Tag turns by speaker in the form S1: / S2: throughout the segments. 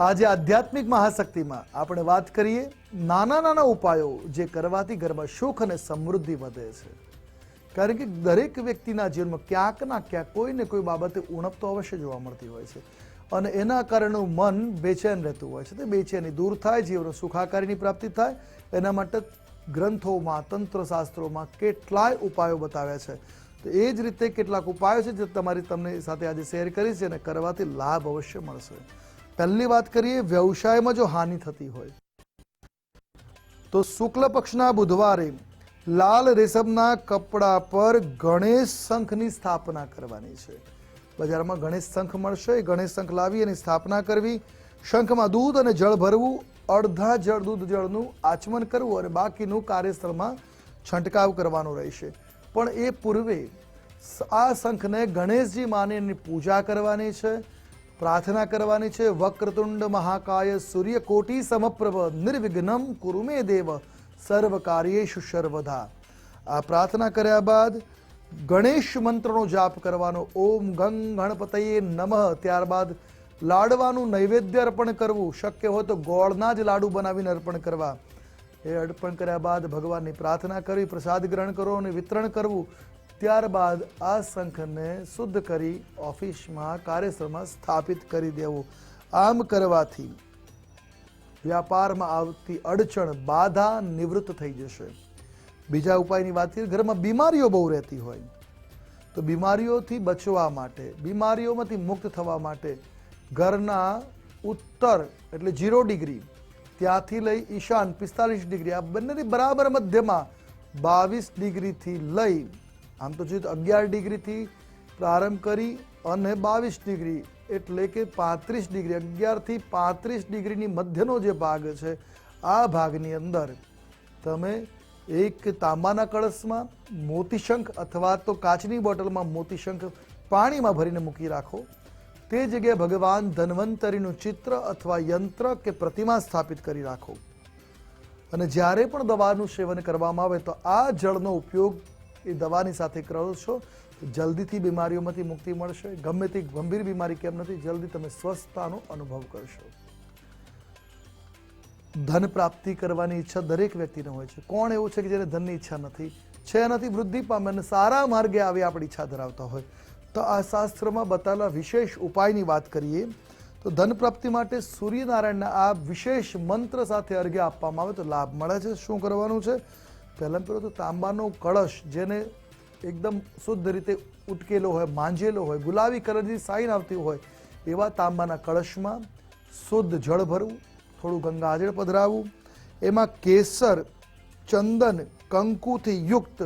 S1: આજે આધ્યાત્મિક મહાશક્તિમાં આપણે વાત કરીએ નાના નાના ઉપાયો જે કરવાથી ઘરમાં સુખ અને સમૃદ્ધિ વધે છે. કારણ કે દરેક વ્યક્તિના જીવનમાં ક્યાંક ના ક્યાંક કોઈ ને કોઈ બાબતે ઉણપ તો અવશ્ય જોવા મળતી હોય છે. અને એના કારણે મન બેચેન રહેતું હોય છે. તે બેચેની દૂર થાય જીવન સુખાકારીની પ્રાપ્તિ થાય. એના માટે ગ્રંથોમાં, તંત્રશાસ્ત્રોમાં કેટલાય ઉપાયો બતાવ્યા છે. તો એ જ રીતે કેટલાક ઉપાયો છે જે તમારી તમને સાથે આજે શેર કરી છે અને કરવાથી લાભ અવશ્ય મળશે. પહેલી વાત કરીએ, વ્યવસાયમાં જો હાનિ થતી હોય, તો શુક્લ પક્ષના બુધવારે લાલ રેશમના કપડા પર ગણેશ શંખની સ્થાપના કરવાની છે. બજારમાં ગણેશ શંખ મળશે, ગણેશ શંખ લાવી એની સ્થાપના કરવી. શંખમાં દૂધ અને જળ ભરવું, અડધા જળ દૂધ જળનું આચમન કરવું અને બાકીનું કાર્યસ્થળમાં છંટકાવ કરવાનો રહેશે. પણ એ પૂર્વે આ શંખને ગણેશજી માને એની પૂજા કરવાની છે. પ્રાર્થના કરવાની છે, વક્રતુંડ મહાકાય સૂર્યકોટી સમપ્રભ, નિર્વિઘ્નમ કુરુમે દેવ, સર્વ કાર્યેશુ સર્વધા. આ પ્રાર્થના કર્યા બાદ ગણેશ મંત્રનો જાપ કરવાનો, ઓમ ગંગ ગણપતયે નમઃ, ત્યારબાદ લાડવાનું નૈવેદ્ય અર્પણ કરવું, શક્ય હોય તો ગોળના જ લાડુ બનાવીને અર્પણ કરવા. એ અર્પણ કર્યા બાદ ભગવાનની પ્રાર્થના કરવી પ્રસાદ ગ્રહણ કરો અને વિતરણ કરવું. ત્યારબાદ આ શંખને શુદ્ધ કરી ઓફિસમાં કાર્યસ્થળમાં સ્થાપિત કરી દેવું. આમ કરવાથી વ્યાપારમાં આવતી અડચણ, બાધા નિવૃત્ત થઈ જશે. બીજા ઉપાયની વાત કરીએ, ઘરમાં બીમારીઓ બહુ રહેતી હોય. તો બીમારીઓથી બચવા માટે, બીમારીઓમાંથી મુક્ત થવા માટે ઘરના ઉત્તર, એટલે જીરો ડિગ્રી, ત્યાંથી લઈ ઈશાન પિસ્તાલીસ ડિગ્રી, આ બંનેની બરાબર મધ્યમાં બાવીસ ડિગ્રીથી લઈ આમ તો જોઈએ તો અગિયાર ડિગ્રીથી પ્રારંભ કરી અને બાવીસ ડિગ્રી એટલે કે પાંત્રીસ ડિગ્રી, અગિયારથી પાંત્રીસ ડિગ્રીની મધ્યનો જે ભાગ છે, આ ભાગની અંદર તમે એક તાંબાના કળશમાં મોતીશંખ અથવા તો કાચની બોટલમાં મોતીશંખ પાણીમાં ભરીને મૂકી રાખો. તે જગ્યાએ ભગવાન ધન્વંતરીનું ચિત્ર અથવા યંત્ર કે પ્રતિમા સ્થાપિત કરી રાખો. અને જ્યારે પણ દવાનું સેવન કરવામાં આવે તો આ જળનો ઉપયોગ એ દવાની સાથે કરો છો જલ્દીથી બીમારીઓમાંથી મુક્તિ મળશે. ગમે તે ગંભીર બીમારી કેમ નથી, જલ્દી તમે સ્વસ્થતાનો અનુભવ કરશો. ધન પ્રાપ્તિ કરવાની ઈચ્છા દરેક વ્યક્તિને હોય છે. કોણ એવું છે કે જેને ધનની ઈચ્છા નથી? છે નથી વૃદ્ધિ પામે અને સારા માર્ગે આવી આપણી ઈચ્છા ધરાવતા હોય. તો આ શાસ્ત્રમાં બતાવેલા વિશેષ ઉપાયની વાત કરીએ, તો ધન પ્રાપ્તિ માટે સૂર્યનારાયણના આ વિશેષ મંત્ર સાથે અર્ઘ્ય આપવામાં આવે તો લાભ મળે છે. શું કરવાનું છે? પહેલાં પહેલું તો તાંબાનો કળશ જેને એકદમ શુદ્ધ રીતે ઉટકેલો હોય, માંજેલો હોય, ગુલાબી કલરની સાઈન આવતી હોય, એવા તાંબાના કળશમાં શુદ્ધ જળ ભરવું, થોડું ગંગાજળ પધરાવવું, એમાં કેસર, ચંદન, કંકુથી યુક્ત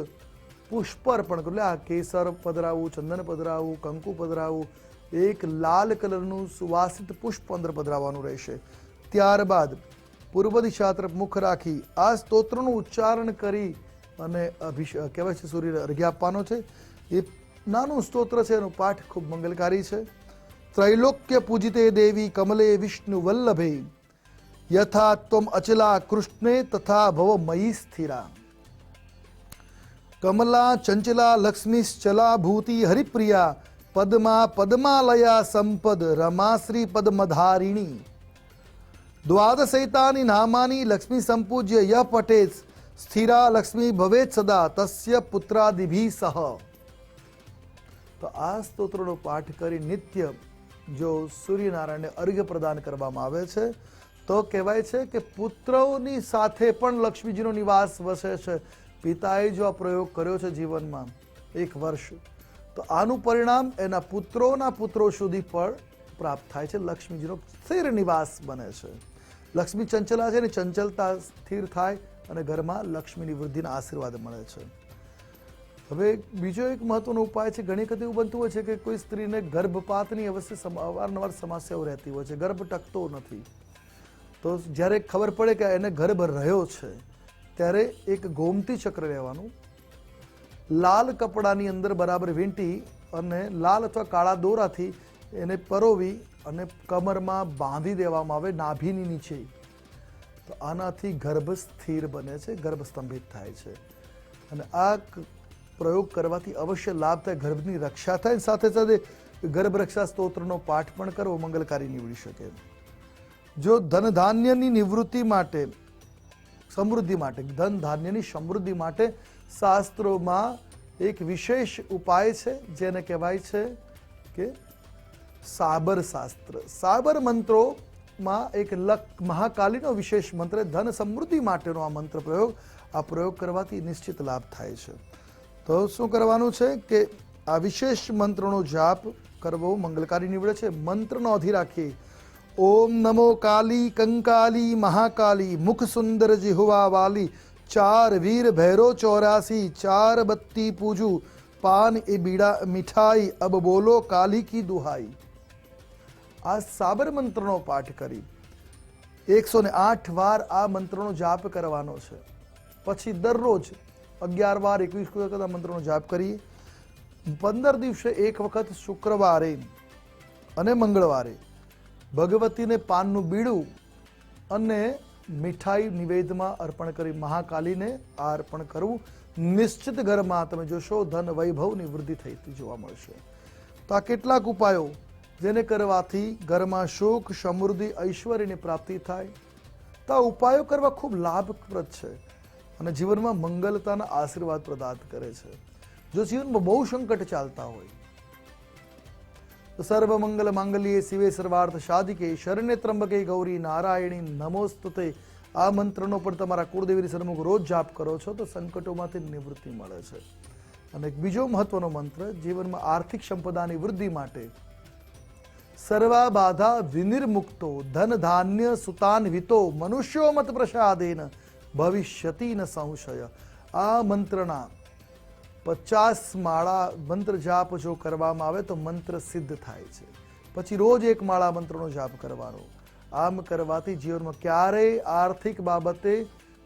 S1: પુષ્પ અર્પણ એટલે આ કેસર પધરાવવું, ચંદન પધરાવવું, કંકુ પધરાવવું, એક લાલ કલરનું સુવાસિત પુષ્પ અંદર પધરાવવાનું રહેશે. ત્યારબાદ પૂર્વ દિશા તરફ મુખ રાખી આ સ્તોત્રનું ઉચ્ચારણ કરી અને અભિષ, કહેવાય છે, સૂર્ય અર્ઘ્ય આપવાનો છે. એ નાનું સ્તોત્ર છે, એનો પાઠ ખૂબ મંગલકારી છે. ત્રૈલોક્ય પૂજિતે દેવી કમલે વિષ્ણુ વલ્લભે. યથા ત્વમ અચલા કૃષ્ણે તથા ભવ મયી સ્થિરા. કમલા ચંચલા લક્ષ્મીશ્ચલા ભૂતિ હરિપ્રિયા. પદ્મા પદ્માલયા સંપદ રમાશ્રી પદ્મધારિણી. દ્વાદશૈતાની નામાની લક્ષ્મી સંપૂજ્ય યહ પટેજ સ્થિરા લક્ષ્મી ભવેત સદા તસ્ય પુત્રાદિભી સહ તો આ સ્તોત્રનો પાઠ કરી નિત્ય જો સૂર્યનારાયણને અર્ઘ્ય પ્રદાન કરવામાં આવે છે, તો કહેવાય છે કે પુત્રોની સાથે પણ લક્ષ્મીજીનો નિવાસ વસે છે. પિતાએ જો આ પ્રયોગ કર્યો છે જીવનમાં એક વર્ષ, તો આનું પરિણામ એના પુત્રોના પુત્રો સુધી પણ પ્રાપ્ત થાય છે. લક્ષ્મીજીનો સ્થિર નિવાસ બને છે. લક્ષ્મી ચંચલા છે ને ચંચલતા સ્થિર થાય અને ઘરમાં લક્ષ્મીની વૃદ્ધિના આશીર્વાદ મળે છે. હવે બીજો એક મહત્વનો ઉપાય છે, ઘણી વખત એવું બનતું હોય છે કે કોઈ સ્ત્રીને ગર્ભપાતની અવશ્ય અવારનવાર સમસ્યાઓ રહેતી હોય છે, ગર્ભ ટકતો નથી. તો જ્યારે ખબર પડે કે એને ગર્ભ રહ્યો છે, ત્યારે એક ગોમતી ચક્ર રહેવાનું. લાલ કપડાની અંદર બરાબર વીંટી અને લાલ અથવા કાળા દોરાથી એને પરોવી અને કમરમાં બાંધી દેવામાં આવે નાભીની નીચે. તો આનાથી ગર્ભ સ્થિર બને છે ગર્ભ સ્તંભિત થાય છે. અને આ પ્રયોગ કરવાથી અવશ્ય લાભ થાય, ગર્ભની રક્ષા થાય. સાથે સાથે ગર્ભ રક્ષા સ્તોત્રનો પાઠ પણ કરવો મંગલકારી નીવડી શકે. જો ધન ધાન્યની નિવૃત્તિ માટે, સમૃદ્ધિ માટે, ધન ધાન્યની સમૃદ્ધિ માટે શાસ્ત્રોમાં એક વિશેષ ઉપાય છે, જેને કહેવાય છે કે સાબર શાસ્ત્ર. સાબર મંત્રોમાં એક લક, મહાકાલીનો વિશેષ મંત્ર, ધન સમૃદ્ધિ માટેનો આ મંત્ર પ્રયોગ, આ પ્રયોગ કરવાથી નિશ્ચિત લાભ થાય છે. તો શું કરવાનું છે કે આ વિશેષ મંત્રનો જાપ કરવો મંગલકારી નીવડે છે. મંત્રનો અધી રાખી, ઓમ નમો કાલી કંકાલી મહાકાલી, મુખ સુંદર જીહુવા વાલી, ચાર વીર ભૈરો ચોરાસી, ચાર બત્તી પૂજુ, પાન એ બીડા મીઠાઈ, અબ બોલો કાલી કી દુહાઈ. આ સાબર મંત્રનો પાઠ કરી. એકસો ને આઠ વાર આ મંત્રનો જાપ કરવાનો છે. પછી દરરોજ અગિયાર વાર એકવીસ વખત આ મંત્રનો જાપ કરીએ પંદર દિવસે એક વખત શુક્રવારે અને મંગળવારે ભગવતીને પાનનું બીડું અને મીઠાઈ નિવેદમાં અર્પણ કરી મહાકાલીને આ અર્પણ કરવું. નિશ્ચિત ઘરમાં તમે જોશો ધન વૈભવની વૃદ્ધિ થઈ જોવા મળશે. તો આ કેટલાક ઉપાયો જેને કરવાથી ઘરમાં સુખ, સમૃદ્ધિ, ઐશ્વર્યની પ્રાપ્તિ થાય. તો ઉપાયો કરવા ખૂબ લાભપ્રદ છે અને જીવનમાં મંગલતાના આશીર્વાદ પ્રદાન કરે છે. જો જીવનમાં બહુ સંકટ ચાલતા હોય, તો સર્વ મંગલ માંગલ્યે શિવે સર્વાર્થ સાધિકે. શરણ્ય ત્રંબકે ગૌરી નારાયણી નમોસ્તુતે. આ મંત્રનો પણ તમારા કુળદેવીની સન્મુખ રોજ જાપ કરો છો તો સંકટોમાંથી નિવૃત્તિ મળે છે. અને એક બીજો મહત્વનો મંત્ર, જીવનમાં આર્થિક સંપદાની વૃદ્ધિ માટે સર્વા બાધા વિનિર્મુક્તો ધન ધાન્ય સુતાન્વિતો મનુષ્યો મત પ્રસાદેન ભવિષ્યતિ ન સંશય આ મંત્રના પચાસ માળા મંત્ર જાપ જો કરવામાં આવે તો મંત્ર સિદ્ધ થાય છે પછી રોજ એક માળા મંત્રનો જાપ કરવાનો આમ કરવાથી જીવનમાં ક્યારેય આર્થિક બાબતે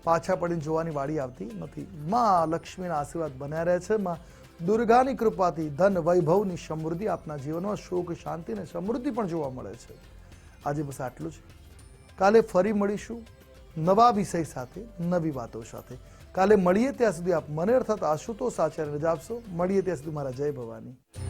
S1: પાછા પડીને જોવાની વાડી આવતી નથી માં લક્ષ્મીના આશીર્વાદ બન્યા રહે છે માં દુર્ગાની કૃપાથી ધન વૈભવની સમૃદ્ધિ આપના જીવનમાં સુખ, શાંતિ અને સમૃદ્ધિ પણ જોવા મળે છે. આજે બસ આટલું જ. કાલે ફરી મળીશું નવા વિષય સાથે, નવી વાતો સાથે. કાલે મળીએ ત્યાં સુધી આપ મને અર્થાત આશુતોષ આચાર્ય રજા આપશો. મળીએ ત્યાં સુધી મારા જય ભવાની.